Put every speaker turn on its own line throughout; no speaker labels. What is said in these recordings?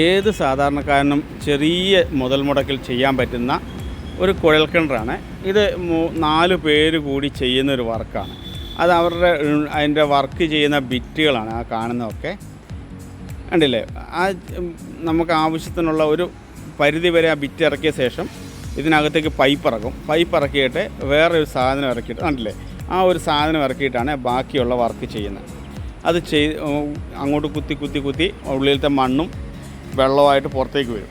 ഏത് സാധാരണക്കാരനും ചെറിയ മുതൽ മുടക്കിൽ ചെയ്യാൻ പറ്റുന്ന ഒരു കുഴൽക്കിണറാണ്. ഇത് നാല് പേര് കൂടി ചെയ്യുന്ന ഒരു വർക്കാണ്. അത് അവരുടെ അതിന്റെ വർക്ക് ചെയ്യുന്ന ബിറ്റുകളാണ് ആ കാണുന്നതൊക്കെ. കണ്ടില്ലേ? ആ നമുക്ക് ആവശ്യത്തിനുള്ള ഒരു പരിധി വരെ ആ ബിറ്റ് ഇറക്കിയ ശേഷം ഇതിനകത്തേക്ക് പൈപ്പ് ഇറക്കും. പൈപ്പ് ഇറക്കിയിട്ട് വേറെ ഒരു സാധനം ഇറക്കിയിട്ട് കണ്ടില്ലേ? ആ ഒരു സാധനം ഇറക്കിയിട്ടാണ് ബാക്കിയുള്ള വർക്ക് ചെയ്യുന്നത്. അത് ചെയ് അങ്ങോട്ട് കുത്തി കുത്തി കുത്തി ഉള്ളിലത്തെ മണ്ണും വെള്ളമായിട്ട് പുറത്തേക്ക് വരും.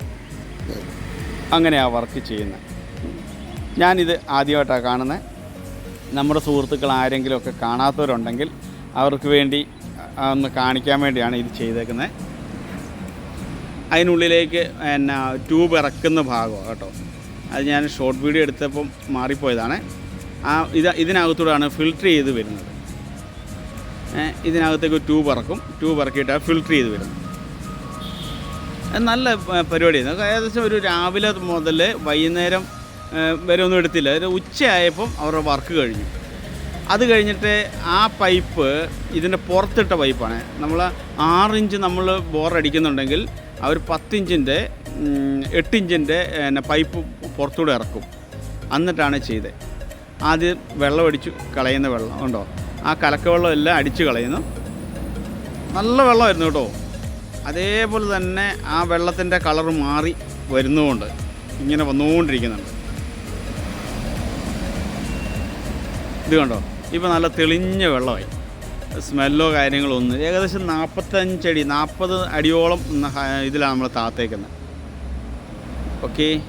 അങ്ങനെയാണ് വർക്ക് ചെയ്യുന്നത് ഞാനിത് ആദ്യമായിട്ടാണ് കാണുന്നത് നമ്മുടെ സുഹൃത്തുക്കൾ ആരെങ്കിലുമൊക്കെ കാണാത്തവരുണ്ടെങ്കിൽ അവർക്ക് വേണ്ടി ഒന്ന് കാണിക്കാൻ വേണ്ടിയാണ് ഇത് ചെയ്തേക്കുന്നത് അതിനുള്ളിലേക്ക് എന്നാ ട്യൂബ് ഇറക്കുന്ന ഭാഗമാണ് കേട്ടോ. അത് ഞാൻ ഷോർട്ട് വീഡിയോ എടുത്തപ്പം മാറിപ്പോയതാണ്. ആ ഇത് ഇതിനകത്തൂടെയാണ് ഫിൽറ്റർ ചെയ്ത് വരുന്നത്. ഇതിനകത്തേക്ക് ട്യൂബ് ഇറക്കും. ട്യൂബ് ഇറക്കിയിട്ടാണ് ഫിൽറ്റർ ചെയ്ത് വരുന്നത്. നല്ല പരിപാടിയായിരുന്നു. ഏകദേശം ഒരു രാവിലെ മുതൽ വൈകുന്നേരം വരെ ഒന്നും എടുത്തില്ല. ഒരു ഉച്ചയായപ്പം അവരുടെ വർക്ക് കഴിഞ്ഞു. അത് കഴിഞ്ഞിട്ട് ആ പൈപ്പ് ഇതിന്റെ പുറത്തിട്ട പൈപ്പാണ് നമ്മൾ ആറിഞ്ച് നമ്മൾ ബോർ അടിക്കുന്നുണ്ടെങ്കിൽ അവർ പത്തിഞ്ചിന്റെ എട്ടിഞ്ചിന്റെ പിന്നെ പൈപ്പ് പുറത്തൂടെ ഇറക്കും. എന്നിട്ടാണ് ചെയ്തത് ആദ്യം വെള്ളം അടിച്ചു കളയുന്ന വെള്ളം ഉണ്ടോ? ആ കലക്ക വെള്ളം എല്ലാം അടിച്ച് കളയുന്നു. നല്ല വെള്ളമായിരുന്നു കേട്ടോ. അതേപോലെ തന്നെ ആ വെള്ളത്തിന്റെ കളർ മാറി വരുന്നതുകൊണ്ട് ഇങ്ങനെ വന്നുകൊണ്ടിരിക്കുന്നുണ്ട്. ഇത് കണ്ടോ? ഇപ്പോൾ നല്ല തെളിഞ്ഞ വെള്ളമായി. സ്മെല്ലോ കാര്യങ്ങളോ ഒന്നും ഏകദേശം നാൽപ്പത്തഞ്ചടി നാൽപ്പത് അടിയോളം ഇതിലാണ് നമ്മൾ താത്തേക്കുന്നത്. ഓക്കേ?